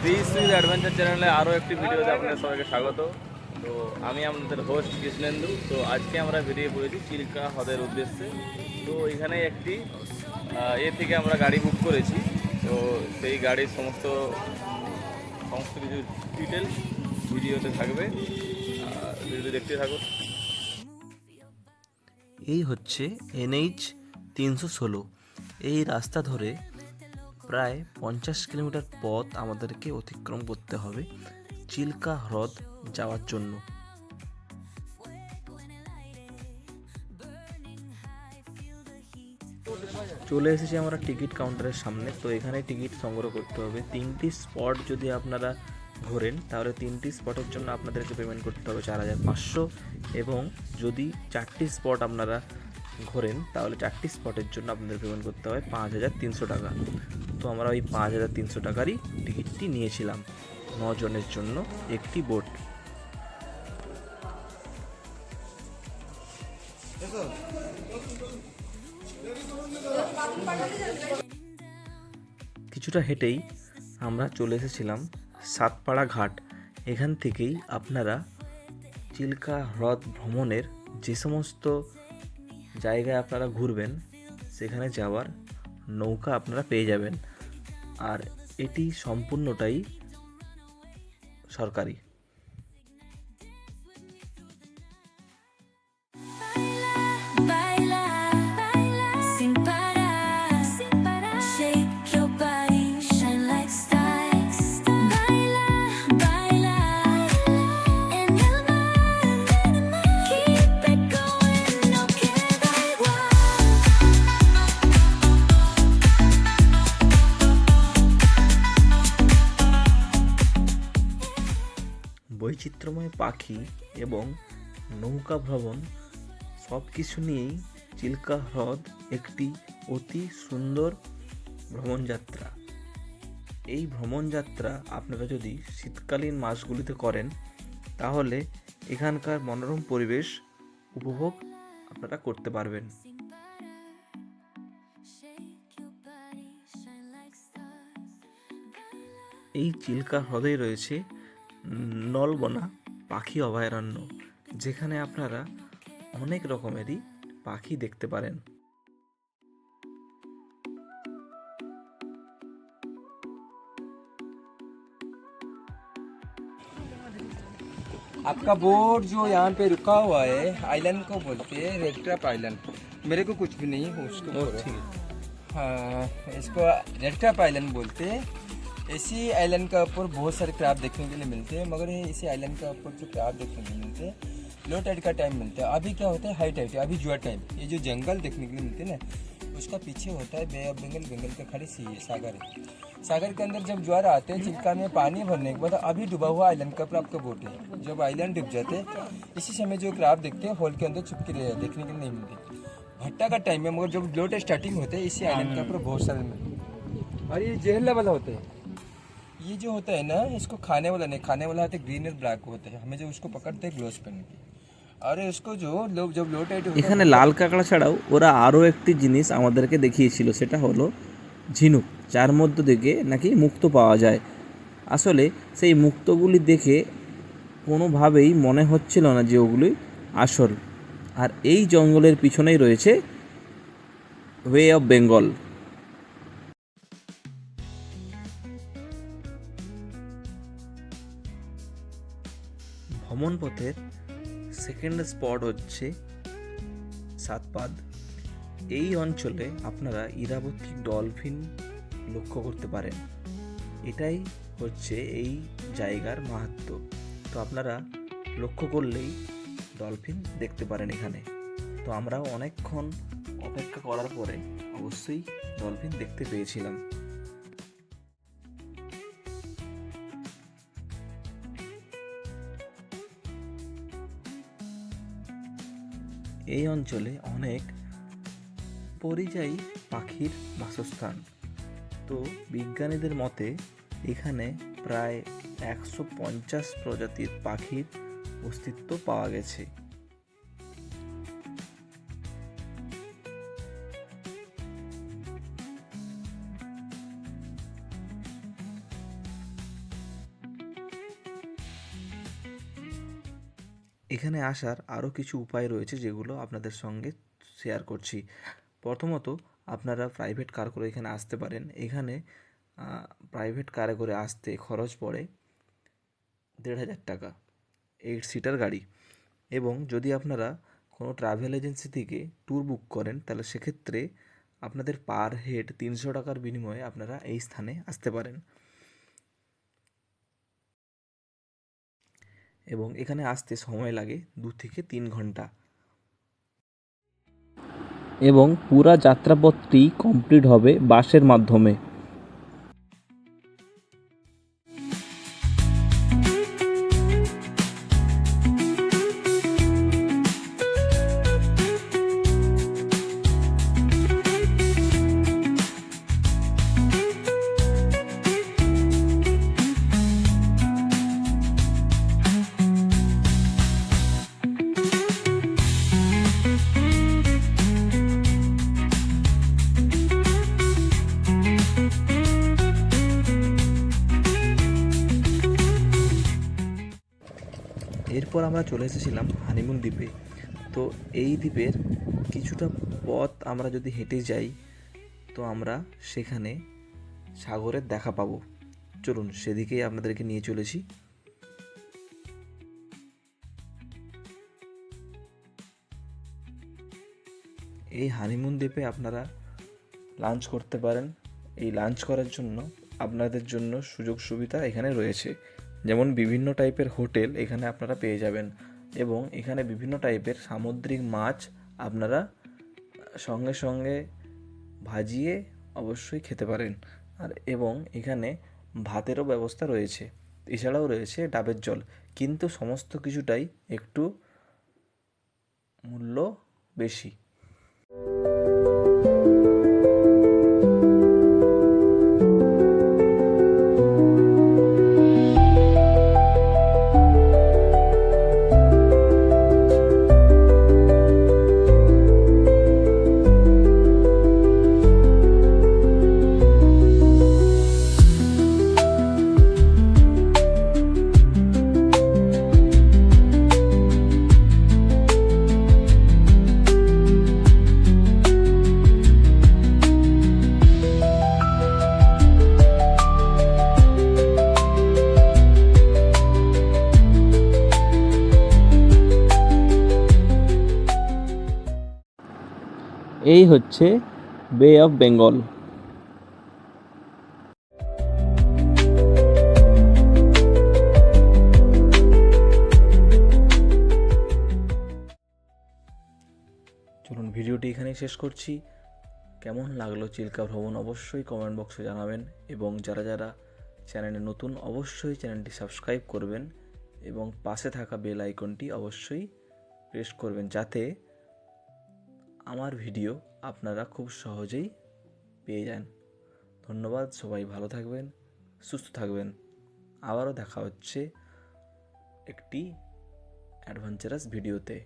সুইজ adventure চ্যানেলে আরও একটি ভিডিওতে আপনাদের সবাইকে স্বাগত। তো আমি আপনাদের হোস্ট কৃষ্ণেন্দু। তো আজকে আমরা বেরিয়ে পড়েছি চিল্কা হ্রদের উদ্দেশ্যে। তো এখানে একটি এ থেকে আমরা গাড়ি বুক করেছি। তো সেই গাড়ির সমস্ত সমস্ত কিছু ডিটেলস ভিডিওতে থাকবে। ভিডিও দেখতে থাকুন। এই হচ্ছে এনএইচ তিনশো ষোলো। এই রাস্তা ধরে প্রায় পঞ্চাশ কিলোমিটার পথ আমাদেরকে অতিক্রম করতে হবে চিল্কা হ্রদ যাওয়ার জন্য। চলে এসেছি আমরা টিকিট কাউন্টারের সামনে। তো এখানে টিকিট সংগ্রহ করতে হবে। তিনটি স্পট যদি আপনারা ঘোরেন, তাহলে তিনটি স্পটের জন্য আপনাদেরকে পেমেন্ট করতে হবে চার হাজার পাঁচশো। এবং যদি চারটি স্পট আপনারা ঘোরেন, তাহলে চারটি স্পটের জন্য আপনাদের পেমেন্ট করতে হবে পাঁচ হাজার তিনশো টাকা। আমরা ওই পাঁচ হাজার তিনশো টাকারই টিকিটটি নিয়েছিলাম। জনের জন্য একটি বোট। কিছুটা হেঁটেই আমরা চলে এসেছিলাম সাতপাড়া ঘাট। এখান থেকেই আপনারা চিল্কা হ্রদ ভ্রমণের যে সমস্ত জায়গায় আপনারা ঘুরবেন, সেখানে যাওয়ার নৌকা আপনারা পেয়ে যাবেন। আর এটি সম্পূর্ণটাই সরকারি। বৈচিত্র্যময় পাখি এবং নৌকা ভ্রমণ সব কিছু নিয়েই চিল্কা হ্রদ একটি অতি সুন্দর ভ্রমণযাত্রা এই ভ্রমণযাত্রা আপনারা যদি শীতকালীন মাসগুলিতে করেন, তাহলে এখানকার মনোরম পরিবেশ উপভোগ আপনারা করতে পারবেন. এই চিল্কা হ্রদেই রয়েছে নলবনা পাখি অভয়ারণ্য যেখানে আপনারা অনেক রকমেরই পাখি দেখতে পারেন आपका बोट जो यहाँ पे रुका हुआ है आइलैंड को बोलते हैं रेड ट्रैप आइलैंड मेरे को कुछ भी नहीं है उसको बोलो। हाँ इसको रेड ट्रैप आइलैंड बोलते हैं इसी आइलैंड का ऊपर बहुत सारे क्रैप देखने के लिए मिलते हैं, मगर इसी आइलैंड का ऊपर जो क्रैप देखने के लिए मिलते हैं लो टाइड का टाइम मिलता है। अभी क्या होता है? हाई टाइड अभी जुआ टाइम ये जो जंगल देखने के लिए मिलते हैं ना, उसका पीछे होता है बे ऑफ़ बंगाल बंगाल का खाड़ी सी सागर है। सागर के अंदर जब ज्वार आते हैं चिल्का में पानी भरने के बाद अभी डूबा हुआ आइलैंड का ऊपर आपका बोट है। जब आइलैंड डूब जाते हैं, इसी समय जो क्राफ्ट देखते हैं होल के अंदर छुपके देखने के लिए नहीं मिलते। भट्टा का टाइम है, मगर जब लोट स्टार्टिंग होते हैं, इसी आइलैंड के ऊपर बहुत सारे मिलते और ये जेहल लेवल होते हैं। ये जो होता है ना इसको खाने वाला नहीं खाने वाला होता है ग्रीन और ब्लैक होते हैं हमें जो उसको पकड़ते हैं ग्लोव्स पहन के और इसको जो लोग जब लो टाइट होता है এখানে লাল কাঁকড়া ছাড়াও ওরা আরও একটি জিনিস আমাদেরকে দেখিয়েছিল সেটা হলো ঝিনুক যার মধ্য থেকে নাকি মুক্ত পাওয়া যায় আসলে সেই মুক্তগুলি দেখে কোনোভাবেই মনে হচ্ছিল না যে ওগুলি আসল আর এই জঙ্গলের পিছনেই রয়েছে ওয়ে অফ বেঙ্গল ভ্রমণ পথের সেকেন্ড স্পট হচ্ছে সাতপাদ এই অঞ্চলে আপনারা ইরাবতী ডলফিন লক্ষ্য করতে পারেন। এটাই হচ্ছে এই জায়গার মাহাত্ম্য। তো আপনারা লক্ষ্য করলেই ডলফিন দেখতে পারেন এখানে। তো আমরাও অনেকক্ষণ অপেক্ষা করার পরে অবশ্যই ডলফিন দেখতে পেয়েছিলাম। এই অঞ্চলে অনেক পরিযায়ী পাখির বাসস্থান। তো বিজ্ঞানীদের মতে, এখানে প্রায় একশো পঞ্চাশ প্রজাতির পাখির অস্তিত্ব পাওয়া গেছে। এখানে আসার আরও কিছু উপায় রয়েছে যেগুলো আপনাদের সঙ্গে শেয়ার করছি। প্রথমত, আপনারা প্রাইভেট কার করে এখানে আসতে পারেন। এখানে প্রাইভেট কারে করে আসতে খরচ পড়ে দেড় হাজার টাকা এইট সিটার গাড়ি। এবং যদি আপনারা কোনো ট্রাভেল এজেন্সি থেকে ট্যুর বুক করেন, তাহলে সেক্ষেত্রে আপনাদের পার হেড তিনশো টাকার বিনিময়ে আপনারা এই স্থানে আসতে পারেন। এবং এখানে আসতে সময় লাগে দু থেকে তিন ঘণ্টা। এবং পুরা যাত্রাপথটি কমপ্লিট হবে বাসের মাধ্যমে। এরপর আমরা চলে এসেছিলাম হানিমুন দ্বীপে। তো এই দ্বীপের কিছুটা পথ আমরা যদি হেঁটে যাই, তো আমরা সেখানে সাগরের দেখা পাবো। চলুন, সেদিকেই আপনাদেরকে নিয়ে চলেছি। এই হানিমুন দ্বীপে আপনারা লাঞ্চ করতে পারেন। এই লাঞ্চ করার জন্য আপনাদের জন্য সুযোগ সুবিধা এখানে রয়েছে। যেমন বিভিন্ন টাইপের হোটেল এখানে আপনারা পেয়ে যাবেন এবং এখানে বিভিন্ন টাইপের সামুদ্রিক মাছ আপনারা সঙ্গে সঙ্গে ভাজিয়ে অবশ্যই খেতে পারেন। আর এবং এখানে ভাতেরও ব্যবস্থা রয়েছে, এছাড়াও রয়েছে ডাবের জল। কিন্তু সমস্ত কিছুটাই একটু মূল্য বেশি। এই হচ্ছে বে অফ বেঙ্গল চলুন ভিডিওটি এখানেই শেষ করছি। কেমন লাগল চিল্কা ভ্রমণ অবশ্যই কমেন্ট বক্সে জানাবেন এবং যারা যারা চ্যানেলে নতুন অবশ্যই চ্যানেলটি সাবস্ক্রাইব করবেন এবং পাশে থাকা বেল আইকনটি অবশ্যই প্রেস করবেন যাতে আমার ভিডিও আপনারা খুব সহজেই পেয়ে যান। ধন্যবাদ, সবাই ভালো থাকবেন, সুস্থ থাকবেন। আবারও দেখা হচ্ছে একটি অ্যাডভেঞ্চারাস ভিডিওতে